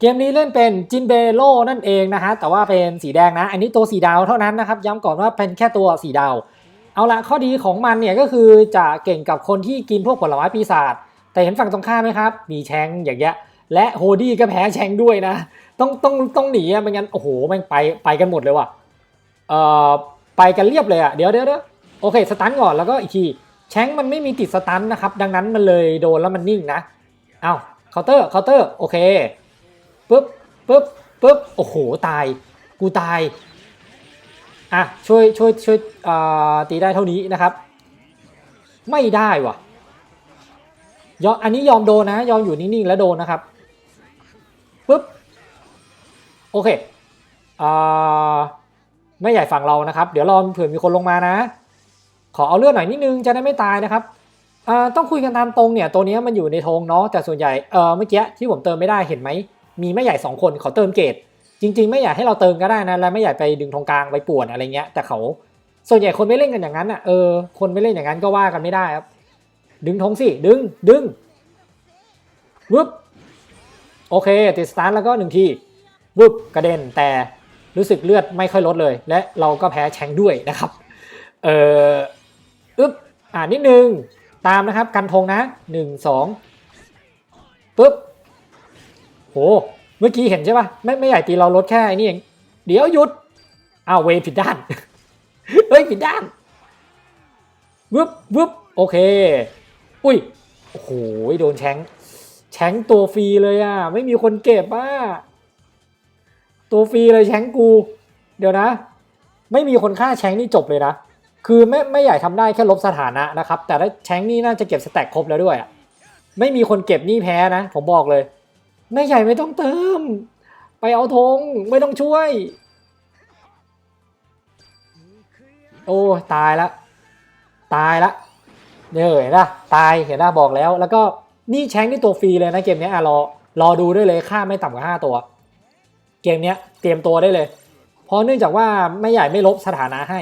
เกมนี้เล่นเป็นจินเบโลนั่นเองนะฮะ แต่ว่าเป็นสีแดงนะ อันนี้ตัวสีดาวเท่านั้นนะครับ ย้ำก่อนว่าเป็นแค่ตัวสีดาว เอาละข้อดีของมันเนี่ยก็คือจะเก่งกับคนที่กินพวกผลไม้ปีศาจ แต่เห็นฝั่งตรงข้ามไหมครับ มีแชงอย่างเงี้ย และโฮดี้ก็แพ้แชงด้วยนะ ต้องต้องต้องหนีอะไม่งั้นโอ้โหแมันไปไปกันหมดเลยว่ะ เอ่อไปกันเรียบเลยอะเดี๋ยวเดี๋ยวเดี๋ยวโอเคสตันก่อนแล้วก็อีกที แชงมันไม่มีติดสตันนะครับ ดังนั้นมันเลยโดนแล้วมันนิ่งนะ เอ้าเคาน์เตอร์เคาน์เตอร์โอเค ปึ๊บปึ๊บปึ๊บโอ้โหตาย กูตายอะช่วยช่วยช่วยตีได้เท่านี้นะครับ ไม่ได้ว่ะยอมอันนี้ยอมโดนนะ ยอมอยู่นิ่งๆแล้วโดนนะครับปึ๊บโอเคอ่าไม่ใหญ่ฝั่งเรานะครับ เดี๋ยวรอเผื่อมีคนลงมานะ ขอเอาเลือดหน่อยนิดนึงจะได้ไม่ตายนะครับอ่าต้องคุยกันตามตรงเนี่ยตัวนี้มันอยู่ในธงเนาะแต่ส่วนใหญ่เออเมื่อกี้ที่ผมเติมไม่ได้เห็นไหม มีไม่ใหญ่สองคนเขาเติมเกตจริง ๆ ไม่อยากให้เราเติมก็ได้นะ แล้วไม่อยากไปดึงธงกลางไปป่วนอะไรเงี้ย แต่เขาส่วนใหญ่คนไม่เล่นกันอย่างนั้นอะ เออ คนไม่เล่นอย่างนั้นก็ว่ากันไม่ได้ครับ ดึงธงสิ ดึง ดึงวึบ โอเค ติดสตาร์ทแล้วก็หนึ่งทีวึบกระเด็น แต่รู้สึกเลือดไม่ค่อยลดเลย และเราก็แพ้แชงด้วยนะครับ เอออึ๊บ อ่านิดนึง ตามนะครับ กันธงนะหนึ่งสองปึ๊บ โห เมื่อกี้เห็นใช่ปะไม่ไม่ใหญ่ตีเราลดแค่ไอ้นี่เอง เดี๋ยวหยุดอ้าวเวผิดด้าน เฮ้ยผิดด้านวึบวึบโอเค อุ้ย โอ้โห โดนแชงแชงตัวฟรีเลยอะ ไม่มีคนเก็บอะ ตัวฟรีเลยแชงกู เดี๋ยวนะ ไม่มีคนฆ่าแชงนี่จบเลยนะ คือไม่ไม่ใหญ่ทำได้แค่ลบสถานะนะครับ แต่ถ้าแชงนี่น่าจะเก็บสแต็กครบแล้วด้วยอะไม่มีคนเก็บนี่แพ้นะ ผมบอกเลย ไม่ใหญ่ไม่ต้องเติม ไปเอาธงไม่ต้องช่วย โอ้ตายละ ตายละเนี่ยเห็นปะตายเห็นปะบอกแล้ว แล้วก็นี่แชงนี่ตัวฟรีเลยนะเกมนี้อะรอรอดูได้เลยค่าไม่ต่ำกว่าห้าตัว เกมนี้เตรียมตัวได้เลย เพราะเนื่องจากว่าไม่ใหญ่ไม่ลบสถานะให้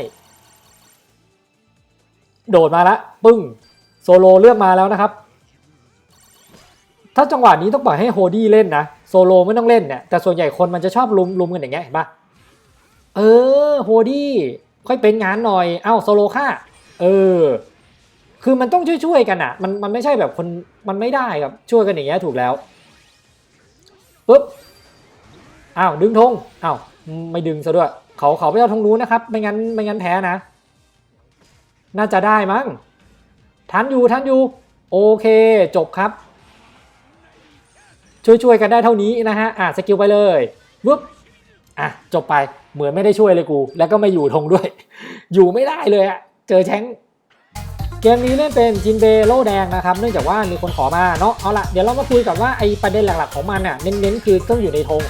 โดดมาละปึ้งโซโลเลือกมาแล้วนะครับ ถ้าจังหวะนี้ต้องปล่อยให้โฮดี้เล่นนะโซโลไม่ต้องเล่นเนี่ยแต่ส่วนใหญ่คนมันจะชอบลุมลุมกันอย่างเงี้ยเห็นปะเออโฮดี้ค่อยเป็นงานหน่อยเอ้าโซโลค่าเออ คือมันต้องช่วยๆกันอะมันมันไม่ใช่แบบคนมันไม่ได้ครับช่วยกันอย่างเงี้ยถูกแล้วปุ๊บอ้าวดึงธงอ้าวไม่ดึงซะด้วยเขาเขาไปเอาธงนู้นนะครับ ไม่งั้นไม่งั้นแพ้นะ น่าจะได้มั้งทันอยู่ทันอยู่ โอเคจบครับ ช่วยๆกันได้เท่านี้นะฮะอะสกิลไปเลยวุ๊บอะจบไปเหมือนไม่ได้ช่วยเลยกู แล้วก็ไม่อยู่ธงด้วย อยู่ไม่ได้เลยอะเจอแชงเกมนี้เล่นเป็นจินเบโลแดงนะครับ เนื่องจากว่ามีคนขอมาเนาะเอาละเดี๋ยวเรามาคุยกับว่าไอประเด็นหลักๆของมันน่ะเน้นๆคือต้องอยู่ในธง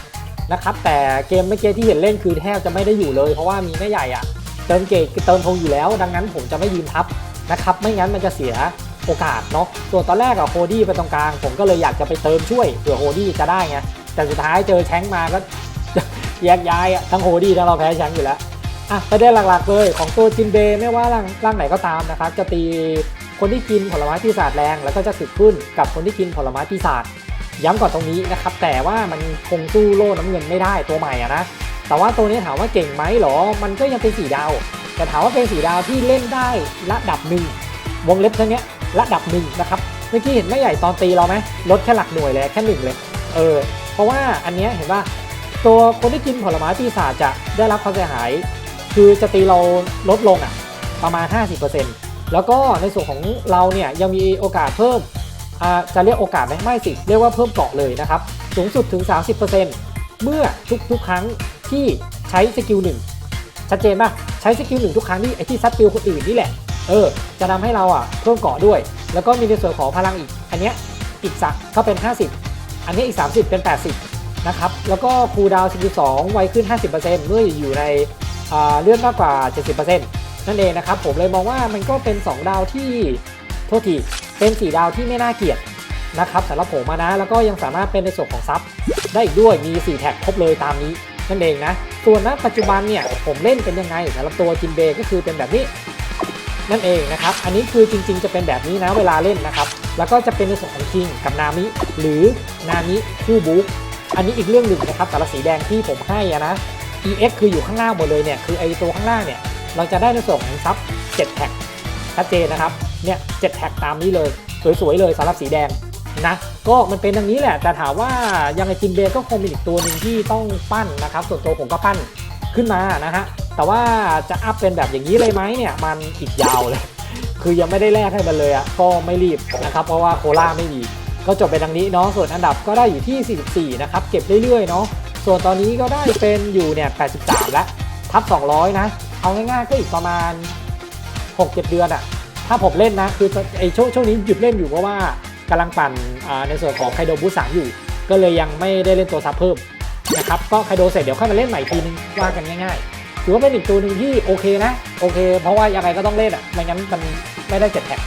นะครับ แต่เกมเมื่อกี้ที่เห็นเล่นคือแทบจะไม่ได้อยู่เลย เพราะว่ามีแม่ใหญ่อะเติมเกตเติมธงอยู่แล้ว ดังนั้นผมจะไม่ยืนทับนะครับ ไม่งั้นมันจะเสีย โอกาสเนาะส่วนตอนแรกอะโฮดี้ไปตรงกลาง ผมก็เลยอยากจะไปเติมช่วยเผื่อโฮดี้จะได้ไงแต่สุดท้ายเจอแชงมาก็แยกย้ายอะทั้งโฮดี้ทั้งเราแพ้แชงอยู่แล้วอะประเด็นหลักๆเลยของตัวจินเบยไม่ว่าร่างร่างไหนก็ตามนะครับจะตีคนที่กินผลไม้ปีศาจแรง แล้วก็จะสึกขึ้นกับคนที่กินผลไม้ปีศาจย้ำก่อนตรงนี้นะครับแต่ว่ามันคงสู้โล่น้ำเงินไม่ได้ตัวใหม่อะนะแต่ว่าตัวนี้ถามว่าเก่งไหมหรอ มันก็ยังเป็นสีดาว แต่ถามว่าเป็นสีดาวที่เล่นได้ระดับหนึ่งวงเล็บเท่านี้ ระดับหนึ่งนะครับเมื่อกี้เห็นไม่ใหญ่ตอนตีเราไหมลดแค่หลักหน่วยเลยแค่หนึ่งเลยเออเพราะว่าอันนี้เห็นว่าตัวคนที่กินผลไม้ปีศาจจะได้รับความเสียหาย คือจะตีเราลดลงอะประมาณ 50%แล้วก็ในส่วนของเราเนี่ยยังมีโอกาสเพิ่มจะเรียกโอกาสไหมไม่สิ เรียกว่าเพิ่มเกาะเลยนะครับ สูงสุดถึง 30%เมื่อทุกๆครั้งที่ใช้สกิลหนึ่งชัดเจนป่ะ ใช้สกิลหนึ่งทุกครั้งที่ไอที่ซัดปิวคนอื่นนี่แหละ เออจะทำให้เราอะเพิ่มเกาะด้วย แล้วก็มีในส่วนของพลังอีก อันเนี้ยอีกสักก็เป็น 50 อันนี้อีก 30 เป็น 80 นะครับ แล้วก็คูดาวน์สกิล2ไวขึ้น 50%เมื่ออยู่ในอ่าเลื่อนมากกว่า 70%นั่นเองนะครับ ผมเลยมองว่ามันก็เป็น 2 ดาวที่โทษทีเป็นสีดาวที่ไม่น่าเกลียดนะครับสำหรับผมนะ แล้วก็ยังสามารถเป็นในส่วนของซับได้อีกด้วยมี 4 แท็กครบเลยตามนี้นั่นเองนะ ส่วนณปัจจุบันเนี่ยผมเล่นเป็นยังไงสำหรับตัวจินเบก็คือเป็นแบบนี้ นั่นเองนะครับ อันนี้คือจริงๆ จะเป็นแบบนี้นะเวลาเล่นนะครับ แล้วก็จะเป็นในส่วนของคิงกับนามิ หรือนามิคู่บุ๊กอันนี้อีกเรื่องหนึ่งนะครับสำหรับสีแดงที่ผมให้นะ EX คืออยู่ข้างล่างหมดเลยเนี่ยคือไอตัวข้างล่างเนี่ยเราจะได้ในส่วนของซับ7แท็กชัดเจนนะครับเนี่ย7แท็กตามนี้เลยสวยๆเลยสำหรับสีแดงนะก็มันเป็นอย่างนี้แหละ แต่ถามว่ายังไงจินเบก็คงเป็นอีกตัวหนึ่งที่ต้องปั้นนะครับ ส่วนตัวผมก็ปั้นขึ้นมานะฮะ แต่ว่าจะอัพเป็นแบบอย่างนี้เลยไหมเนี่ยมันอีกยาวเลย คือยังไม่ได้แลกให้มันเลยอะก็ไม่รีบนะครับ เพราะว่าโคล่าไม่มีก็จบไปดังนี้เนาะส่วนอันดับก็ได้อยู่ที่ 44 นะครับ เก็บเรื่อยๆเนาะส่วนตอนนี้ก็ได้เป็นอยู่เนี่ย 83 แล้ว ทับ 200 นะ เอาง่ายๆก็อีกประมาณ 6-7 เดือนอะถ้าผมเล่นนะ คือไอ้ช่วงช่วงนี้หยุดเล่นอยู่เพราะว่ากำลังปั่นในส่วนของไคโดบูสามอยู่ ก็เลยยังไม่ได้เล่นตัวซับเพิ่มนะครับก็ไคโดเสร็จเดี๋ยวค่อยมาเล่นใหม่ทีนึงว่ากันง่าย ๆ ถือว่าเป็นอีกตัวหนึ่งที่โอเคนะ โอเค เพราะว่ายังไงก็ต้องเล่นอะไม่งั้นมันไม่ได้เจ็ดแท็ก